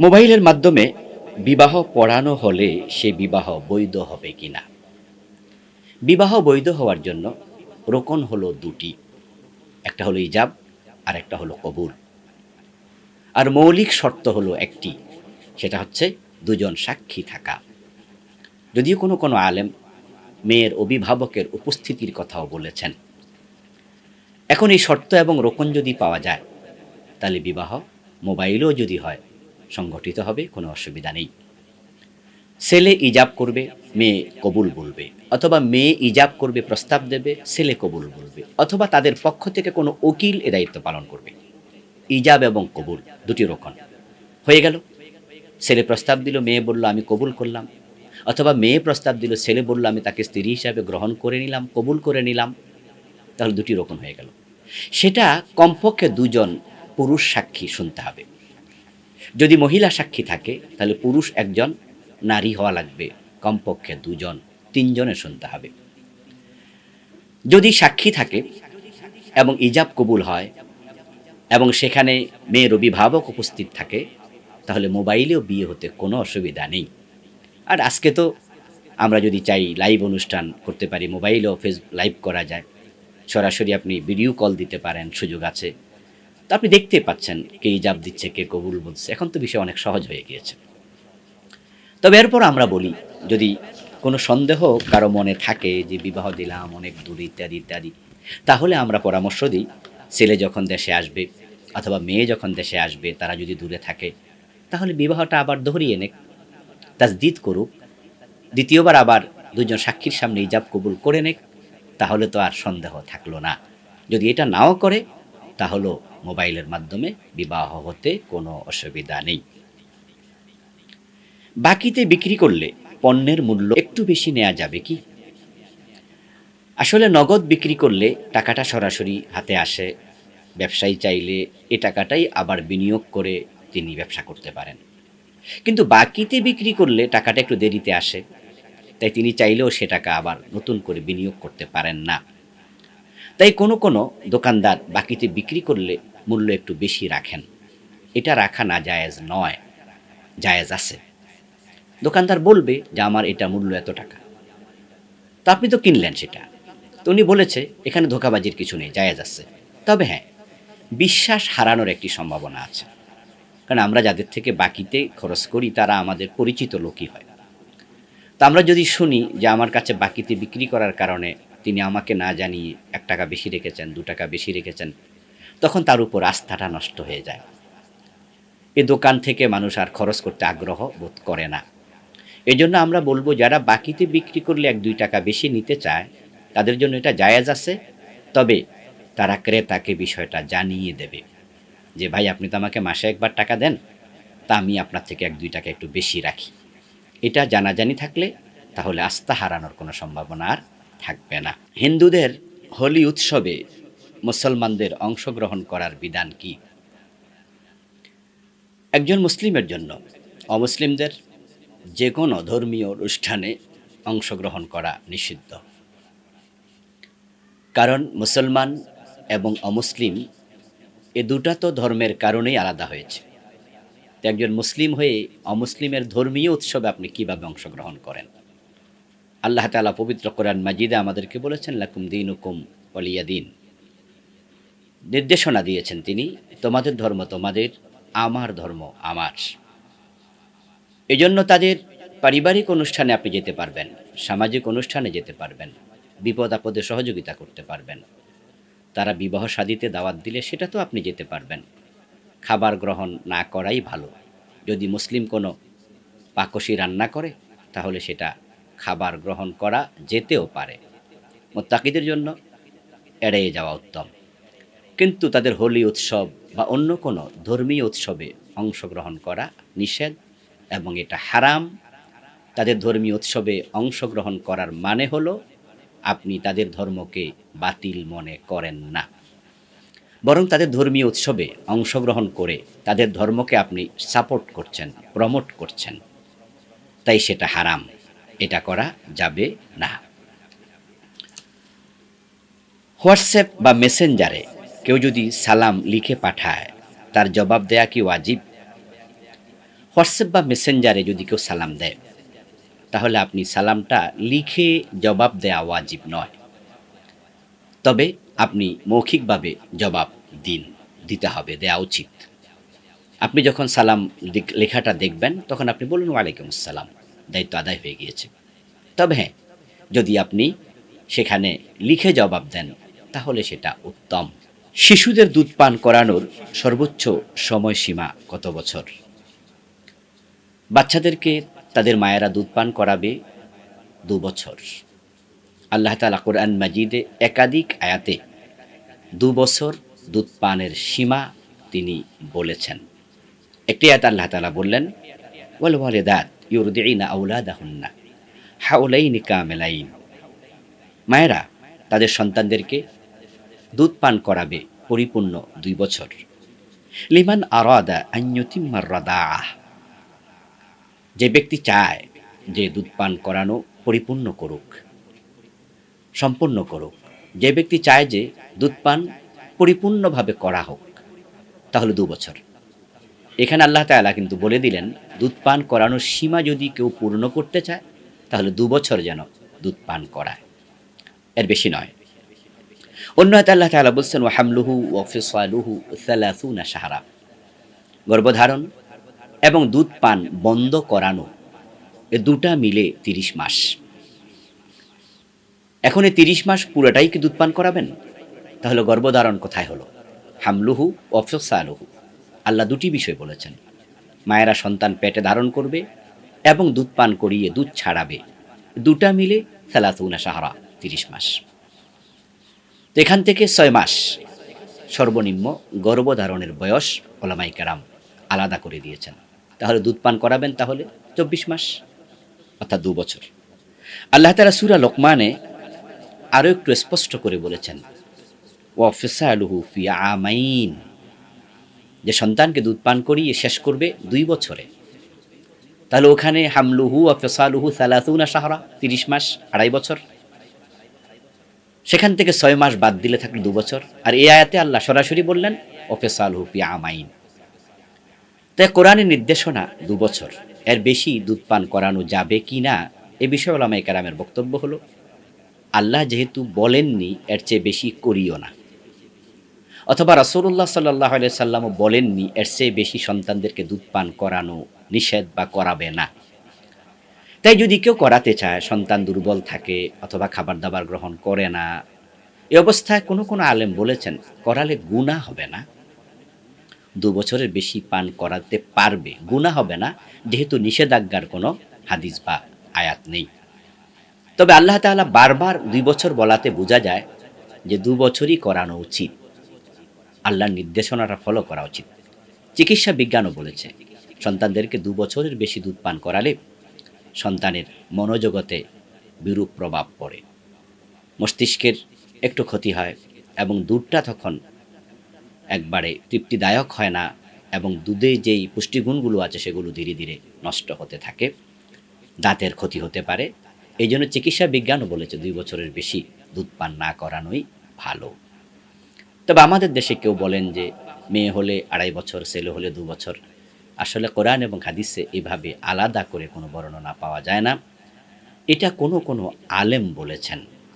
মোবাইলের মাধ্যমে বিবাহ পড়ানো হলে সে বিবাহ বৈধ হবে কি না বিবাহ বৈধ হওয়ার জন্য রোকন হলো দুটি। একটা হলো ইজাব, আর একটা হলো কবুল। আর মৌলিক শর্ত হলো একটি, সেটা হচ্ছে দুজন সাক্ষী থাকা। যদিও কোনো কোনো আলেম মেয়ের অভিভাবকের উপস্থিতির কথাও বলেছেন। এখন এই শর্ত এবং রোকন যদি পাওয়া যায়, তাহলে বিবাহ মোবাইলও যদি হয় সংগঠিত হবে, কোনো অসুবিধা নেই। ছেলে ইজাব করবে, মেয়ে কবুল বলবে। অথবা মেয়ে ইজাব করবে, প্রস্তাব দেবে, ছেলে কবুল বলবে। অথবা তাদের পক্ষ থেকে কোনো উকিল এ দায়িত্ব পালন করবে। ইজাব এবং কবুল, দুটি রোকন হয়ে গেল। ছেলে প্রস্তাব দিল, মেয়ে বলল, আমি কবুল করলাম। অথবা মেয়ে প্রস্তাব দিল, ছেলে বলল, আমি তাকে স্ত্রী হিসাবে গ্রহণ করে নিলাম, কবুল করে নিলাম। তাহলে দুটি রকম হয়ে গেল। সেটা কমপক্ষে দুজন পুরুষ সাক্ষী শুনতে হবে। যদি মহিলা সাক্ষী থাকে, তাহলে পুরুষ একজন, নারী হওয়া লাগবে। কমপক্ষে দুজন তিনজনে শুনতে হবে। যদি সাক্ষী থাকে এবং ইজাব কবুল হয় এবং সেখানে মেয়ের অভিভাবক উপস্থিত থাকে, তাহলে মোবাইলেও বিয়ে হতে কোনো অসুবিধা নেই। আর আজকে তো আমরা যদি চাই লাইভ অনুষ্ঠান করতে পারি, মোবাইলেও ফেস, লাইভ করা যায়। সরাসরি আপনি ভিডিও কল দিতে পারেন, সুযোগ আছে। তো আপনি দেখতে পাচ্ছেন কে ইজাব দিচ্ছে, কে কবুল বলছে। এখন তো বিষয় অনেক সহজ হয়ে গিয়েছে। তবে এরপর আমরা বলি, যদি কোনো সন্দেহ কারও মনে থাকে যে বিবাহ দিলাম, অনেক দূরে ইত্যাদি ইত্যাদি, তাহলে আমরা পরামর্শ দিই, ছেলে যখন দেশে আসবে অথবা মেয়ে যখন দেশে আসবে, তারা যদি দূরে থাকে, তাহলে বিবাহটা আবার ধরিয়ে নেক, তাজদিদ করুক। দ্বিতীয়বার আবার দুজন সাক্ষীর সামনে ইজাব কবুল করে নেক, তাহলে তো আর সন্দেহ থাকল না। যদি এটা নাও করে তাহলে মোবাইলের মাধ্যমে বিবাহ হতে কোনো অসুবিধা নেই। বাকিতে বিক্রি করলে পণ্যের মূল্য একটু বেশি নেওয়া যাবে কি? আসলে নগদ বিক্রি করলে টাকাটা সরাসরি হাতে আসে। ব্যবসায়ী চাইলে এ টাকাটাই আবার বিনিয়োগ করে তিনি ব্যবসা করতে পারেন। কিন্তু বাকিতে বিক্রি করলে টাকাটা একটু দেরিতে আসে। তাই তিনি চাইলেও সে টাকা আবার নতুন করে বিনিয়োগ করতে পারেন না। তাই কোনো কোনো দোকানদার বাকিতে বিক্রি করলে মূল্য একটু বেশি রাখেন। এটা রাখা না জায়েজ নয়, জায়েজ আছে। দোকানদার বলবে যে আমার এটা মূল্য এত টাকা। তা আপনি তো কিনলেন সেটা। তো উনি বলেছে, এখানে ধোকাবাজির কিছু নেই, জায়েজ আছে। তবে হ্যাঁ বিশ্বাস হারানোর একটি সম্ভাবনা আছে। কারণ আমরা যাদের থেকে বাকিতে খরচ করি, তারা আমাদের পরিচিত লোকই হয়। তা আমরা যদি শুনি যে আমার কাছে বাকিতে বিক্রি করার কারণে তিনি আমাকে না জানিয়ে এক টাকা বেশি রেখেছেন, দু টাকা বেশি রেখেছেন, তখন তার উপর আস্থাটা নষ্ট হয়ে যায়। এ দোকান থেকে মানুষ আর খরচ করতে আগ্রহ বোধ করে না। এজন্য আমরা বলব, যারা বাকিতে বিক্রি করলে এক দুই টাকা বেশি নিতে চায়, তাদের জন্য এটা জায়েজ আছে। তবে তারা ক্রেতাকে বিষয়টা জানিয়ে দেবে যে, ভাই, আপনি তো আমাকে মাসে একবার টাকা দেন, তা আমি আপনার থেকে এক দুই টাকা একটু বেশি রাখি। এটা জানাজানি থাকলে তাহলে আস্থা হারানোর কোনো সম্ভাবনা আর থাকবে না। হিন্দুদের হোলি উৎসবে মুসলমানদের অংশগ্রহণ করার বিধান কি? একজন মুসলিমের জন্য অমুসলিমদের যে কোনো ধর্মীয় অনুষ্ঠানে অংশগ্রহণ করা নিষিদ্ধ। কারণ মুসলমান এবং অমুসলিম এ দুটা তো ধর্মের কারণেই আলাদা হয়েছে। একজন মুসলিম হয়ে অমুসলিমের ধর্মীয় উৎসবে আপনি কীভাবে অংশগ্রহণ করেন? আল্লাহ তালা পবিত্র কোরআন মাজিদে আমাদেরকে বলেছেন, লাকুম দিন হুকুম অলিয়া দিন। নির্দেশনা দিয়েছেন তিনি, তোমাদের ধর্ম তোমাদের, আমার ধর্ম আমার। এজন্য তাদের পারিবারিক অনুষ্ঠানে আপনি যেতে পারবেন, সামাজিক অনুষ্ঠানে যেতে পারবেন, বিপদ আপদে সহযোগিতা করতে পারবেন। তারা বিবাহ সাদিতে দাওয়াত দিলে সেটা তো আপনি যেতে পারবেন। খাবার গ্রহণ না করাই ভালো। যদি মুসলিম কোনো পাকসি রান্না করে, তাহলে সেটা খাবার গ্রহণ করা যেতেও পারে। মোত্তাকিদের জন্য এড়িয়ে যাওয়া উত্তম। কিন্তু তাদের হোলি উৎসব বা অন্য কোনো ধর্মীয় উৎসবে অংশগ্রহণ করা নিষেধ এবং এটা হারাম। তাদের ধর্মীয় উৎসবে অংশগ্রহণ করার মানে হলো আপনি তাদের ধর্মকে বাতিল মনে করেন না। বরং তাদের ধর্মীয় উৎসবে অংশগ্রহণ করে তাদের ধর্মকে আপনি সাপোর্ট করছেন, প্রমোট করছেন। তাই সেটা হারাম। এটা করা যাবে না। হোয়াটসঅ্যাপ বা মেসেঞ্জারে কেউ যদি সালাম লিখে পাঠায়, তার জবাব দেয়া কি ওয়াজিব? হোয়াটসঅ্যাপ বা মেসেঞ্জারে যদি কেউ সালাম দেয়, তাহলে আপনি সালামটা লিখে জবাব দেয়া ওয়াজিব নয়। তবে আপনি মৌখিকভাবে জবাব দিন, দিতে হবে দেওয়া উচিত। আপনি যখন সালাম লেখাটা দেখবেন, তখন আপনি বলুন, ওয়ালাইকুম আসসালাম। দায়িত্ব আদায় হয়ে গিয়েছে। তবে হ্যাঁ যদি আপনি সেখানে লিখে জবাব দেন, তাহলে সেটা উত্তম। শিশুদের দুধ পান করানোর সর্বোচ্চ সময়সীমা কত বছর? বাচ্চাদেরকে তাদের মায়েরা দুধ পান করাবে দু বছর। আল্লাহ তালা কোরআন মাজিদে একাধিক আয়াতে দু বছর দুধ পানের সীমা তিনি বলেছেন। একটি আয়াত আল্লাহ তালা বললেন, ওয়াল ওয়ালিদাত ইউরদিনা আউলাদাহুন্না হাউলাইনি কামেলাইন মায়েরা তাদের সন্তানদেরকে দুধ পান করাবে পরিপূর্ণ দুই বছর। লিমান আরাদা আন্যতিম্মার রাদাআহ। যে ব্যক্তি চায় যে দুধ পান করানো পরিপূর্ণ করুক, সম্পূর্ণ করুক। যে ব্যক্তি চায় যে দুধ পান পরিপূর্ণভাবে করা হোক, তাহলে দু বছর। এখানে আল্লাহ তালা কিন্তু বলে দিলেন, দুধ পান করানোর সীমা যদি কেউ পূর্ণ করতে চায়, তাহলে দু বছর যেন দুধ পান করায়। এর বেশি নয়। অন্য হাতে আল্লাহ তাআলা বলছেন, ওয়াহামলুহু ওয়ফিসালুহু সালাসুনা সাহারা গর্ভধারণ এবং দুধ পান বন্ধ করানো, এ দুটা মিলে তিরিশ মাস। এখন এই তিরিশ মাস পুরোটাই কি দুধ পান করাবেন? তাহলে গর্ভধারণ কোথায় হলো? হামলুহু অফসালুহু আল্লাহ দুটি বিষয় বলেছেন। মায়েরা সন্তান পেটে ধারণ করবে এবং দুধ পান করিয়ে দুধ ছাড়াবে। দুটা মিলে সালাসুনা সাহারা তিরিশ মাস। এখান থেকে ছয় মাস। সর্বনিম্ন গর্ভধারণের বয়স ওলামাই কেরাম আলাদা করে দিয়েছেন। তাহলে দুধ পান করাবেন তাহলে চব্বিশ মাস, অর্থাৎ দু বছর। আল্লাহ তালা সুরা লোকমানে আরও একটু স্পষ্ট করে বলেছেন ওয়াফিসালুহু ফি আমাইন। যে সন্তানকে দুধ পান করিয়ে শেষ করবে দুই বছরে। তাহলে ওখানে হামলুহু অফেসালুহু সালাতুনা সাহারা তিরিশ মাস, আড়াই বছর। সেখান থেকে ছয় মাস বাদ দিলে থাকল দু বছর। আর এ আয়াতে আল্লাহ সরাসরি বললেন অফেসালহু ফি আমাইন। তাই কোরআনের নির্দেশনা দু বছর। এর বেশি দুধ পান করানো যাবে কি না, এ বিষয়ে ওলামাই কারামের বক্তব্য হলো, আল্লাহ যেহেতু বলেননি, এর চেয়ে বেশি করিও না। অথবা রাসূলুল্লাহ সাল্লাহ সাল্লামও বলেননি, এর চেয়ে বেশি সন্তানদেরকে দুধ পান করানো নিষেধ বা করাবে না। তাই যদি কেউ করাতে চায়, সন্তান দুর্বল থাকে অথবা খাবার দাবার গ্রহণ করে না, এ অবস্থায় কোনো কোনো আলেম বলেছেন, করালে গুণা হবে না। দু বছরের বেশি পান করাতে পারবে। গুণা হবে না, যেহেতু নিষেধাজ্ঞার কোনো হাদিস বা আয়াত নেই। তবে আল্লাহ তাআলা বারবার দুই বছর বলাতে বোঝা যায় যে দু বছরই করানো উচিত। আল্লাহর নির্দেশনাটা ফলো করা উচিত। চিকিৎসা বিজ্ঞানও বলেছে, সন্তানদেরকে দু বছরের বেশি দুধ পান করালে সন্তানের মনোজগতে বিরূপ প্রভাব পড়ে। মস্তিষ্কের একটু ক্ষতি হয় এবং দুধটা তখন একবারে তৃপ্তিদায়ক হয় না এবং দুধে যেই পুষ্টিগুণগুলো আছে সেগুলো ধীরে ধীরে নষ্ট হতে থাকে, দাঁতের ক্ষতি হতে পারে। এই জন্য চিকিৎসা বিজ্ঞানও বলেছে দুই বছরের বেশি দুধ পান না করানোই ভালো। তবে আমাদের দেশে কেউ বলেন যে মেয়ে হলে আড়াই বছর, ছেলে হলে দু বছর। আসলে কোরআন এবং হাদিসে এভাবে আলাদা করে কোনো বর্ণনা পাওয়া যায় না। এটা কোনো কোনো আলেম বলেছেন।